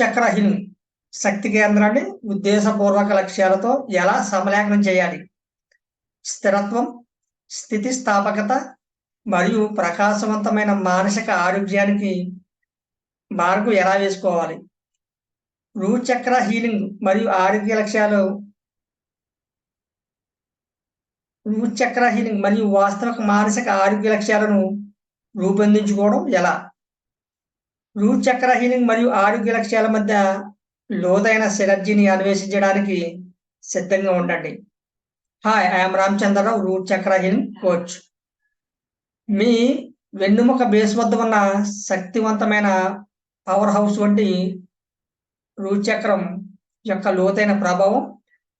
చక్రహీన్ శక్తి కేంద్రాన్ని ఉద్దేశపూర్వక లక్ష్యాలతో ఎలా సమలేఖనం చేయాలి? స్థిరత్వం స్థితిస్థాపకత మరియు ప్రకాశవంతమైన మానసిక ఆరోగ్యానికి మార్గం ఎలా వేసుకోవాలి? చక్ర హీలింగ్ మరియు ఆరోగ్య లక్ష్యాలు చక్ర హీలింగ్ మరియు వాస్తవిక మానసిక ఆరోగ్య లక్ష్యాలను రూపొందించుకోవడం ఎలా? చక్ర హీలింగ్ మరియు ఆరోగ్య లక్ష్యాల మధ్య లోతైన సినర్జీని అన్వేషించడానికి సిద్ధంగా ఉండండి. Hi I'm Ramachandrarao root chakra healing coach మీ వెన్నుముక బేస్ వద్ద ఉన్న శక్తివంతమైన పవర్ హౌస్ వంటి చక్రం యొక్క లోతైన ప్రభావం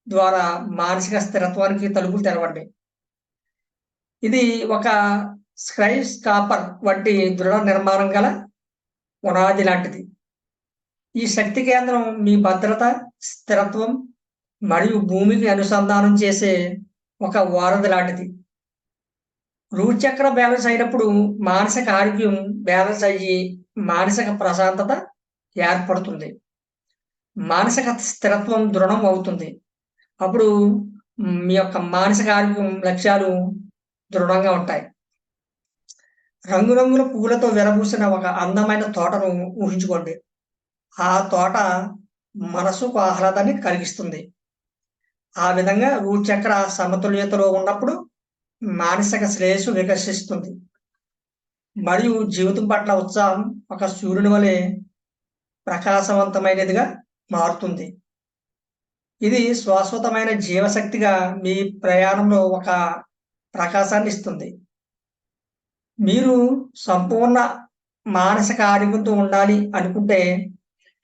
ద్వారా మానసిక స్థిరత్వానికి తలుపులు తెరవండి. ఇది ఒక స్క్రైస్ కాపర్ వంటి దృఢ నిర్మాణం గల పునాది లాంటిది. ఈ శక్తి కేంద్రం మీ భద్రత స్థిరత్వం మరియు భూమికి అనుసంధానం చేసే ఒక వారధి లాంటిది. చక్ర బ్యాలెన్స్ అయినప్పుడు మానసిక ఆరోగ్యం బ్యాలెన్స్ అయ్యి మానసిక ప్రశాంతత ఏర్పడుతుంది. మానసిక స్థిరత్వం దృఢం అవుతుంది. అప్పుడు మీ యొక్క మానసిక ఆరోగ్యం లక్ష్యాలు దృఢంగా ఉంటాయి. రంగురంగుల పువ్వులతో విరబూసిన ఒక అందమైన తోటను ఊహించుకోండి. ఆ తోట మనసుకు ఆహ్లాదాన్ని కలిగిస్తుంది. ఆ విధంగా చక్ర సమతుల్యతలో ఉన్నప్పుడు మానసిక శ్రేయస్సు వికసిస్తుంది. మరియు జీవితం పట్ల ఉత్సాహం ఒక సూర్యుని వలె ప్రకాశవంతమైనదిగా మారుతుంది. ఇది శాశ్వతమైన జీవశక్తిగా మీ ప్రయాణంలో ఒక ప్రకాశాన్ని ఇస్తుంది. మీరు సంపూర్ణ మానసిక ఆరోగ్యంతో ఉండాలి అనుకుంటే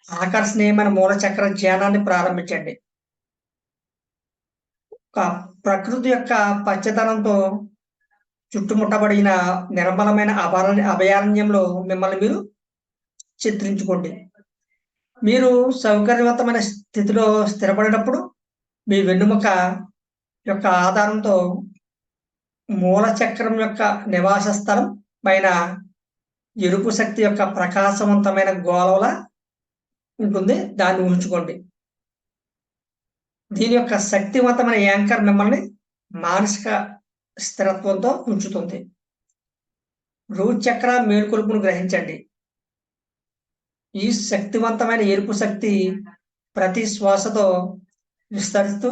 ఆకర్షణీయమైన మూలచక్ర ధ్యానాన్ని ప్రారంభించండి. ఒక ప్రకృతి యొక్క పచ్చదనంతో చుట్టుముట్టబడిన నిర్మలమైన అభయారణ్య అభయారణ్యంలో మిమ్మల్ని మీరు చిత్రించుకోండి. మీరు సౌకర్యవంతమైన స్థితిలో స్థిరపడినప్పుడు మీ వెన్నుముక యొక్క ఆధారంతో మూల చక్రం యొక్క నివాస స్థలం పైన ఎరుపు శక్తి యొక్క ప్రకాశవంతమైన గోళవల ఉంటుంది. దాన్ని ఊహించుకోండి దీని యొక్క శక్తివంతమైన యాంకర్ మిమ్మల్ని మానసిక స్థిరత్వంతో ఉంచుతుంది. రూట్ చక్ర మేల్కొలుపును గ్రహించండి. ఈ శక్తివంతమైన ఎరుపు శక్తి ప్రతి శ్వాసతో విస్తరిస్తూ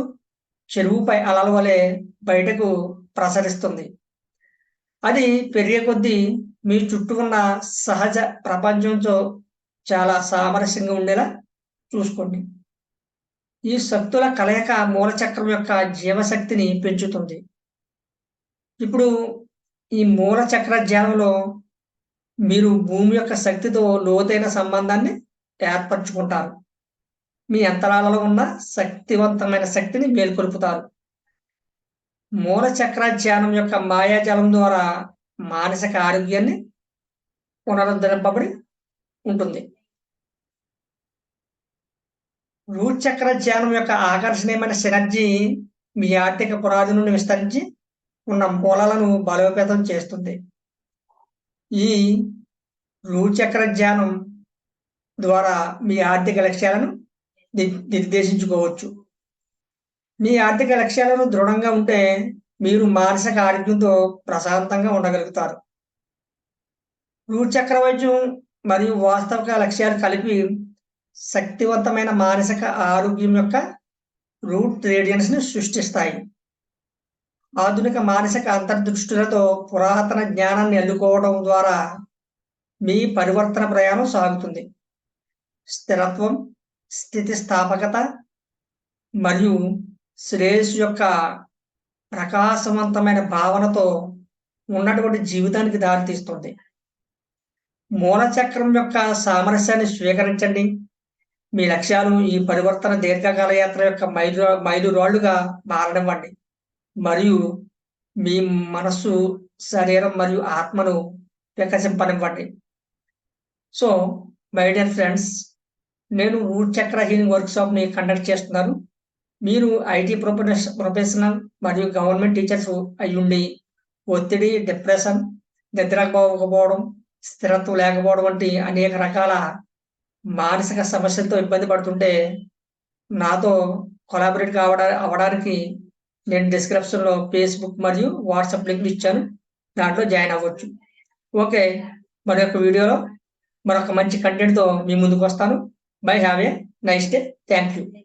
చెరువుపై అలల వలె బయటకు ప్రసరిస్తుంది. అది పెరిగే కొద్దీ మీ చుట్టూ ఉన్న సహజ ప్రపంచంతో చాలా సామరస్యంగా ఉండేలా చూసుకోండి. ఈ శక్తుల కలయిక మూలచక్రం యొక్క జీవశక్తిని పెంచుతుంది. ఇప్పుడు ఈ మూలచక్ర ధ్యానంలో మీరు భూమి యొక్క శక్తితో లోతైన సంబంధాన్ని ఏర్పరచుకుంటారు. మీ అంతరాలలో ఉన్న శక్తివంతమైన శక్తిని మేల్కొల్పుతారు. మూల చక్ర ధ్యానం యొక్క మాయాజాలం ద్వారా మానసిక ఆరోగ్యాన్ని పునరుద్ధరింపబడి ఉంటుంది. రూట్ చక్ర ధ్యానం యొక్క ఆకర్షణీయమైన సెనర్జీ మీ ఆర్థిక పురాది నుండి విస్తరించి ఉన్న మూలాలను బలోపేతం చేస్తుంది. ఈ చక్ర ధ్యానం ద్వారా మీ ఆర్థిక లక్ష్యాలను నిర్దేశించుకోవచ్చు. మీ ఆర్థిక లక్ష్యాలను దృఢంగా ఉంటే మీరు మానసిక ఆరోగ్యంతో ప్రశాంతంగా ఉండగలుగుతారు. రూట్ చక్రవైద్యం మరియు వాస్తవిక లక్ష్యాలు కలిపి శక్తివంతమైన మానసిక ఆరోగ్యం యొక్క రూట్ రేడియన్స్ని సృష్టిస్తాయి. ఆధునిక మానసిక అంతర్దృష్టులతో పురాతన జ్ఞానాన్ని అల్లుకోవడం ద్వారా మీ పరివర్తన ప్రయాణం సాగుతుంది. స్థిరత్వం స్థితిస్థాపకత మరియు శ్రేయస్సు యొక్క ప్రకాశవంతమైన భావనతో ఉన్నటువంటి జీవితానికి దారితీస్తుంది. మూలచక్రం యొక్క సామరస్యాన్ని స్వీకరించండి. మీ లక్ష్యాలు ఈ పరివర్తన దీర్ఘకాల యాత్ర యొక్క మైలు మైలు మారడం మారనివ్వండి. మరియు మీ మనస్సు శరీరం మరియు ఆత్మను వికసింపనివ్వండి. సో మై డియర్ ఫ్రెండ్స్ నేను రూట్ చక్ర హీలింగ్ వర్క్షాప్ని కండక్ట్ చేస్తున్నాను మీరు ఐటీ ప్రొఫెషనల్ మరియు గవర్నమెంట్ టీచర్స్ అయ్యుండి ఒత్తిడి డిప్రెషన్ నిద్రపోకపోవడం స్థిరత్వం లేకపోవడం వంటి అనేక రకాల మానసిక సమస్యలతో ఇబ్బంది పడుతుంటే నాతో కొలాబరేట్ కావడా అవ్వడానికి నేను డిస్క్రిప్షన్లో ఫేస్బుక్ మరియు వాట్సాప్ లింక్ ఇచ్చాను. దాంట్లో జాయిన్ అవ్వచ్చు. ఓకే మరొక వీడియోలో మరొక మంచి కంటెంట్తో మీ ముందుకు వస్తాను. Bye. Have a nice day. Thank you.